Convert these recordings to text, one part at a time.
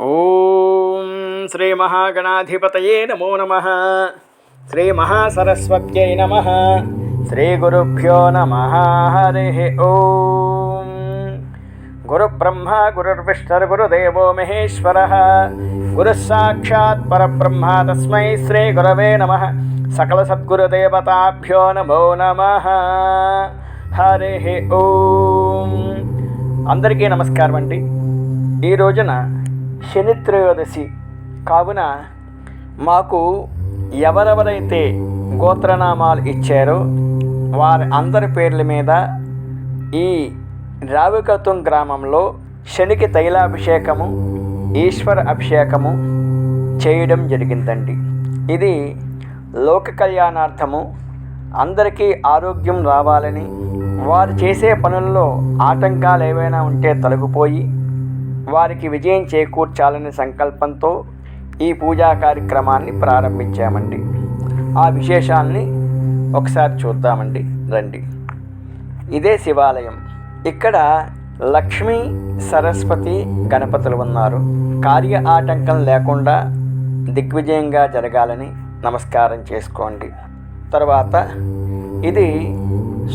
ఓం శ్రీ మహాగణాధిపతయే నమో నమ. శ్రీ మహాసరస్వత్యై నమ. శ్రీ గురుభ్యో నమ. హరి ఓం. గురుబ్రహ్మ గురుర్విష్ణుర్గురుదేవో మహేశ్వర. గురుస్సాక్షాత్ పరబ్రహ్మ తస్మై శ్రీ గురవే నమ. సకల సద్గురుదేవతాభ్యో నమో నమ. హరి ఓం. అందరికీ నమస్కారం అండి. ఈ రోజున శని త్రయోదశి కావున మాకు ఎవరెవరైతే గోత్రనామాలు ఇచ్చారో వారి అందరి పేర్ల మీద ఈ రావికత్వం గ్రామంలో శనికి తైలాభిషేకము ఈశ్వర అభిషేకము చేయడం జరిగిందండి. ఇది లోక కళ్యాణార్థము అందరికీ ఆరోగ్యం రావాలని వారు చేసే పనుల్లో ఆటంకాలు ఏవైనా ఉంటే తొలగిపోయి వారికి విజయం చేకూర్చాలనే సంకల్పంతో ఈ పూజా కార్యక్రమాన్ని ప్రారంభించామండి. ఆ విశేషాన్ని ఒకసారి చూద్దామండి. రండి. ఇదే శివాలయం. ఇక్కడ లక్ష్మీ సరస్వతి గణపతులు ఉన్నారు. కార్య ఆటంకం లేకుండా దిగ్విజయంగా జరగాలని నమస్కారం చేసుకోండి. తర్వాత ఇది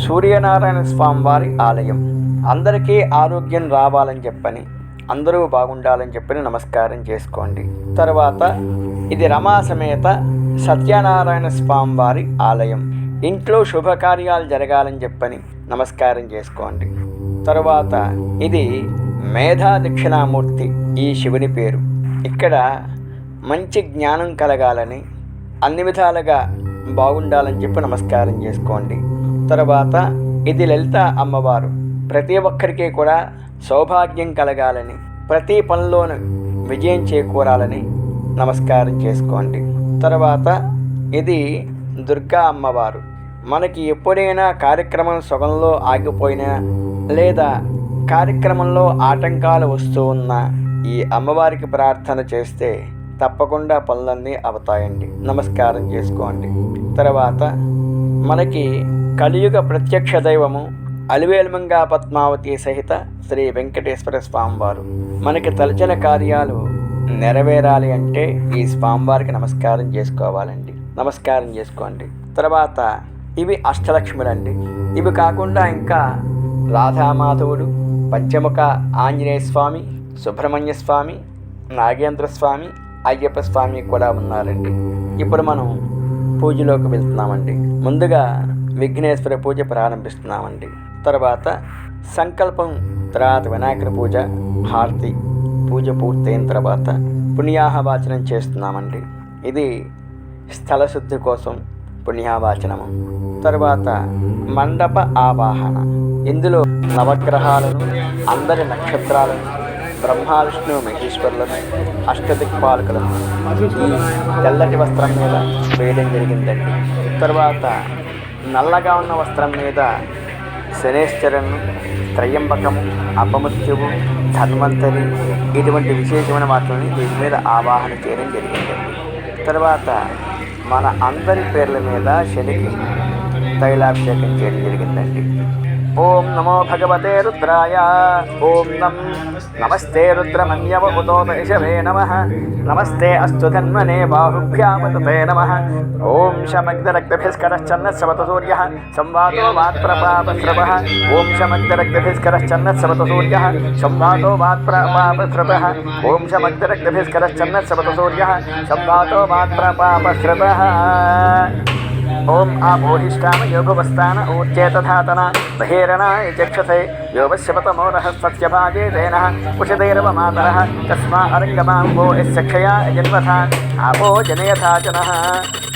సూర్యనారాయణ స్వామి వారి ఆలయం. అందరికీ ఆరోగ్యం రావాలని చెప్పని అందరూ బాగుండాలని చెప్పి నమస్కారం చేసుకోండి. తర్వాత ఇది రమా సమేత సత్యనారాయణ స్వామి వారి ఆలయం. ఇంట్లో శుభకార్యాలు జరగాలని చెప్పని నమస్కారం చేసుకోండి. తరువాత ఇది మేధా దక్షిణామూర్తి ఈ శివుని పేరు. ఇక్కడ మంచి జ్ఞానం కలగాలని అన్ని విధాలుగా బాగుండాలని చెప్పి నమస్కారం చేసుకోండి. తర్వాత ఇది లలిత అమ్మవారు. ప్రతి ఒక్కరికి కూడా సౌభాగ్యం కలగాలని ప్రతి పనిలోనూ విజయం చేకూరాలని నమస్కారం చేసుకోండి. తర్వాత ఇది దుర్గా అమ్మవారు. మనకి ఎప్పుడైనా కార్యక్రమం సొగంలో ఆగిపోయినా లేదా కార్యక్రమంలో ఆటంకాలు వస్తూ ఉన్నా ఈ అమ్మవారికి ప్రార్థన చేస్తే తప్పకుండా పనులన్నీ అవుతాయండి. నమస్కారం చేసుకోండి. తర్వాత మనకి కలియుగ ప్రత్యక్ష దైవము అలివేలుమంగా పద్మావతి సహిత శ్రీ వెంకటేశ్వర స్వామివారు. మనకి తలచిన కార్యాలు నెరవేరాలి అంటే ఈ స్వామివారికి నమస్కారం చేసుకోవాలండి. నమస్కారం చేసుకోండి. తర్వాత ఇవి అష్టలక్ష్ములండి. ఇవి కాకుండా ఇంకా రాధామాధవుడు పంచముఖ ఆంజనేయ స్వామి సుబ్రహ్మణ్య స్వామి నాగేంద్ర స్వామి అయ్యప్ప స్వామి కూడా ఉన్నారండి. ఇప్పుడు మనం పూజలోకి వెళ్తున్నామండి. ముందుగా విఘ్నేశ్వర పూజ ప్రారంభిస్తున్నామండి. తర్వాత సంకల్పం తర్వాత వినాయకుడి పూజ హారతి పూజ పూర్తయిన తర్వాత పుణ్యాహవాచనం చేస్తున్నామండి. ఇది స్థల శుద్ధి కోసం పుణ్యావాచనము తర్వాత మండప ఆవాహన. ఇందులో నవగ్రహాలను అందరి నక్షత్రాలను బ్రహ్మవిష్ణు మహేశ్వరులను అష్టదిక్పాలకులను ఈ తెల్లటి వస్త్రం మీద వేయడం జరిగిందండి. తర్వాత నల్లగా ఉన్న వస్త్రం మీద శనేశ్వరను త్రయంబకము అపమృత్యువు ధన్వంతరి ఇటువంటి విశేషమైన వాటిని వీటి మీద ఆవాహన చేయడం జరిగింది. తర్వాత మన అందరి పేర్ల మీద శనికి తైలాభిషేకం చేయడం జరిగిందండి. ओम नमो भगवते रुद्राय। ओम नम नमस्ते रुद्रमन्यव उतो नमः। नमस्ते अस्तु धन्वने बाहुभ्यामतते नमः। सूर्य संवाद संवातो वात्प्रपापस्रवः ॐ शमग्धरक्तभिस्करश्चन्नस्सवतसूर्यः संवातो वात्प्रपापस्रवः ॐ शमग्धरक्तभिस्करश्चन्नस्सवतसूर्यः संवातो वात्प्रपापस्रवः ఓం ఆ ఓం యోగవస్థాన ఊర్చేతధాతన బహిరణాయ చక్షసే యోగశపతమోరః సత్యభాగే తేన ఉషదైరవ మాతరः తస్మా అరంగమాంబో యక్షయా జన్మథా ఆపో జనయథాచనः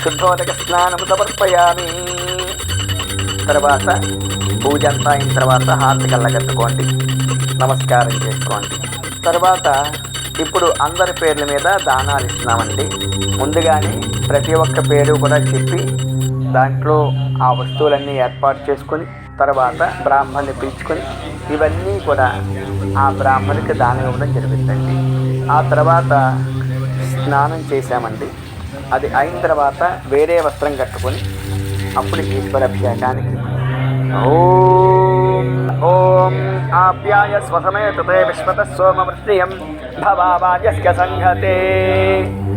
శుద్ధోదక స్నానము సమర్పయామి తర్వాత పూజ అంతా అయిన తర్వాత హారతి కళ్ళగట్టుకోండి నమస్కారం చేసుకోండి. తర్వాత ఇప్పుడు అందరి పేర్ల మీద దానాలు ఇస్తున్నామండి. ముందుగానే ప్రతి ఒక్క పేరు కూడా చెప్పి దాంట్లో ఆ వస్తువులన్నీ ఏర్పాటు చేసుకొని తర్వాత బ్రాహ్మణ్ణి పిలుచుకొని ఇవన్నీ కూడా ఆ బ్రాహ్మణికి దానం ఇవ్వడం జరుగుతుందండి ఆ తర్వాత స్నానం చేశామండి. అది అయిన తర్వాత వేరే వస్త్రం కట్టుకొని అప్పుడు ఈశ్వరాభిషేకానికి ఓం ఓం ఆప్యాయ స్వసమే తృతే విశ్వత సోమవృష్టియం భవావాజస్య సంఘతే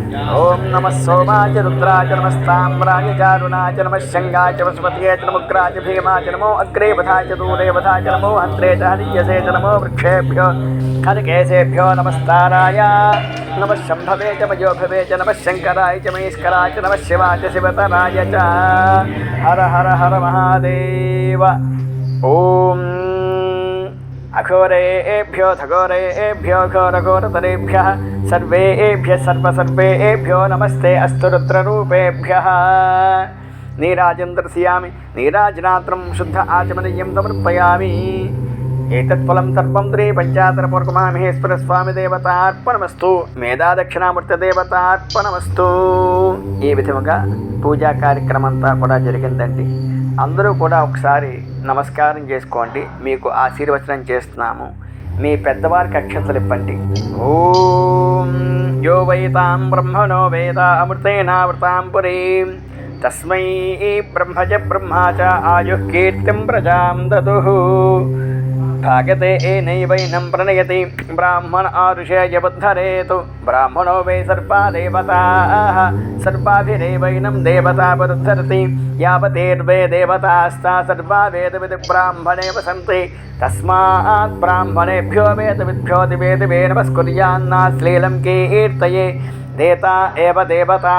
ओम नम सोमाच रुद्राच नमस्ताम्राय चारुणाच नम शङ्गाच वसुपतये च नमुग्राच भीमाच नमो अग्रे वधाच दूरे वधाच नमो हंत्रे च हरियसे च नमो वृक्षेभ्यो हरिकेशेभ्यो नमस्ताराय। नम शंभवे च मयोभवे च नम शंकराय च महेश्कराय च नम शिवा च शिवतराय च। हर हर हर महादेव। ॐ घोर घोरघोरतरेभ्यः। ఘోరఘోరతరేభ్య సర్వేభ్య సర్వసర్వేభ్యో నమస్తే అస్తు రుద్రరూపేభ్య నీరాజం దర్శయామి నీరాజనాత్రం శుద్ధ ఆచమనీయం సమర్పయామి ఏతత్ఫలం సర్వం త్రీ పంచాతరపూర్వమామహేశ్వర స్వామి దేవతార్పణమస్తు మేధా ఈ విధముగా పూజా కార్యక్రమం అంతా కూడా జరిగిందండి. అందరూ కూడా ఒకసారి నమస్కారం చేసుకోండి. మీకు ఆశీర్వచనం చేస్తున్నాము. మీ పెద్దవారికి అక్షతలు ఇవ్వండి. ఓం యో వైతాం బ్రహ్మణో వేద అమృతేనావృతాం పురీం తస్మై బ్రహ్మజ బ్రహ్మా చ ఆయుః కీర్తిం ప్రజాం దదు भागते एनैव इनं प्रणयति। ब्राह्मण आरुषय बद्धरेतु ब्राह्मणो वै सर्पा देवताः सर्पाभिरेवैनं देवता बद्धरति यावतेर्वे देवतास्ता सर्वा वेदविद् ब्राह्मणेव सन्ति। तस्मात् ब्राह्मणेभ्यो वेदविद्भ्यो दिवेदिवे नमस्कुर्यान्नाश्लीलं कीर्तये। నమస్కుర్యాన్నాశ్లీలం కీర్తయే దేతా ఏవ దేవతా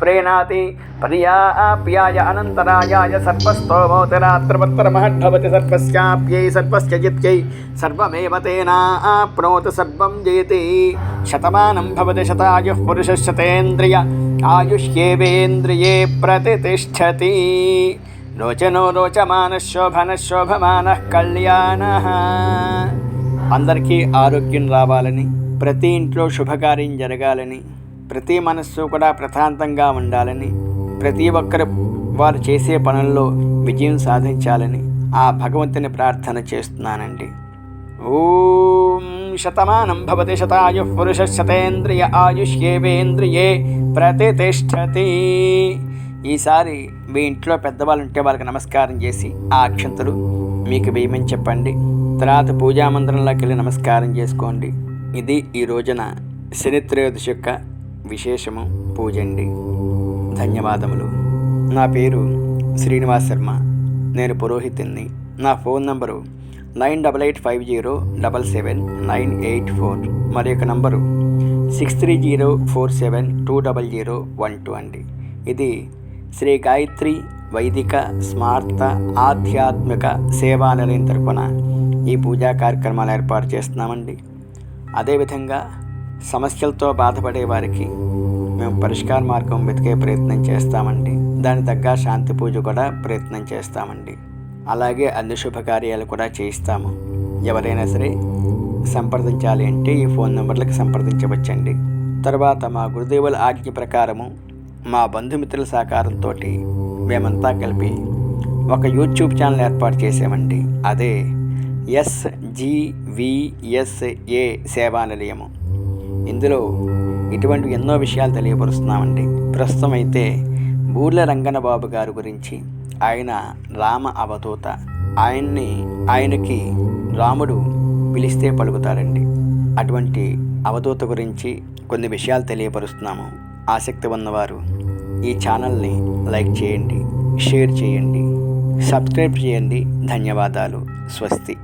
ప్రేణాతి పర్యాప్యాయ అనంతరాయాయ సర్వస్తోమోతిరాత్రవర్తరమహద్భవతి సర్వస్యాప్యై సర్వస్య జిత్యై సర్వమేవ తేనాప్నోతి సర్వం జయతి శతమానం భవతి శతాయుః పురుషశతేంద్రియ ఆయుష్యేవేంద్రియే ప్రతిష్టతి రోచనో రోచమాన శోభన శోభమాన కళ్యాణ అందరికీ ఆరోగ్యం రావాలని ప్రతి ఇంట్లో శుభకార్యం జరగాలని ప్రతి మనస్సు కూడా ప్రశాంతంగా ఉండాలని ప్రతి ఒక్కరు వారు చేసే పనుల్లో విజయం సాధించాలని ఆ భగవంతుని ప్రార్థన చేస్తున్నానండి. ఓం శతమానం భవతి శతాయు పురుష శతేంద్రియ ఆయుష్యేవేంద్రియే ప్రతిష్టతి ఈసారి మీ ఇంట్లో పెద్దవాళ్ళు ఉంటే వాళ్ళకి నమస్కారం చేసి ఆ అక్షంతలు మీకు వేయమని చెప్పండి. తర్వాత పూజామందిరంలోకి వెళ్ళి నమస్కారం చేసుకోండి. ఇది ఈ రోజున శని త్రయోదశి యొక్క విశేషము పూజండి. ధన్యవాదములు. నా పేరు శ్రీనివాస్ శర్మ. నేను పురోహితుణ్ణి. నా phone number nine double eight five zero double seven nine eight four. మరి యొక్క number six three zero four seven two double zero one two అండి. ఇది శ్రీ గాయత్రి వైదిక స్మార్త ఆధ్యాత్మిక సేవా నిలయం తరపున ఈ పూజా కార్యక్రమాలు ఏర్పాటు చేస్తున్నామండి. అదేవిధంగా సమస్యలతో బాధపడే వారికి మేము పరిష్కార మార్గం వెతికే ప్రయత్నం చేస్తామండి. దాని తగ్గ శాంతి పూజ కూడా ప్రయత్నం చేస్తామండి. అలాగే అన్ని శుభకార్యాలు కూడా చేయిస్తాము. ఎవరైనా సరే సంప్రదించాలి అంటే ఈ ఫోన్ నెంబర్లకు సంప్రదించవచ్చండి. తర్వాత మా గురుదేవుల ఆజ్ఞ ప్రకారము మా బంధుమిత్రుల సహకారంతో మేమంతా కలిపి ఒక యూట్యూబ్ ఛానల్ ఏర్పాటు చేసామండి అదే ఎస్జివిఎస్ఏ సేవా నిలయము ఇందులో ఇటువంటి ఎన్నో విషయాలు తెలియపరుస్తున్నామండి. ప్రస్తుతం అయితే బూర్ల రంగన బాబు గారి గురించి ఆయన రామ అవధూత. ఆయన్ని ఆయనకి రాముడు పిలిస్తే పలుకుతారండి. అటువంటి అవధూత గురించి కొన్ని విషయాలు తెలియపరుస్తున్నాము. ఆసక్తి ఉన్నవారు ఈ ఛానల్ని లైక్ చేయండి షేర్ చేయండి సబ్స్క్రైబ్ చేయండి. ధన్యవాదాలు. స్వస్తి.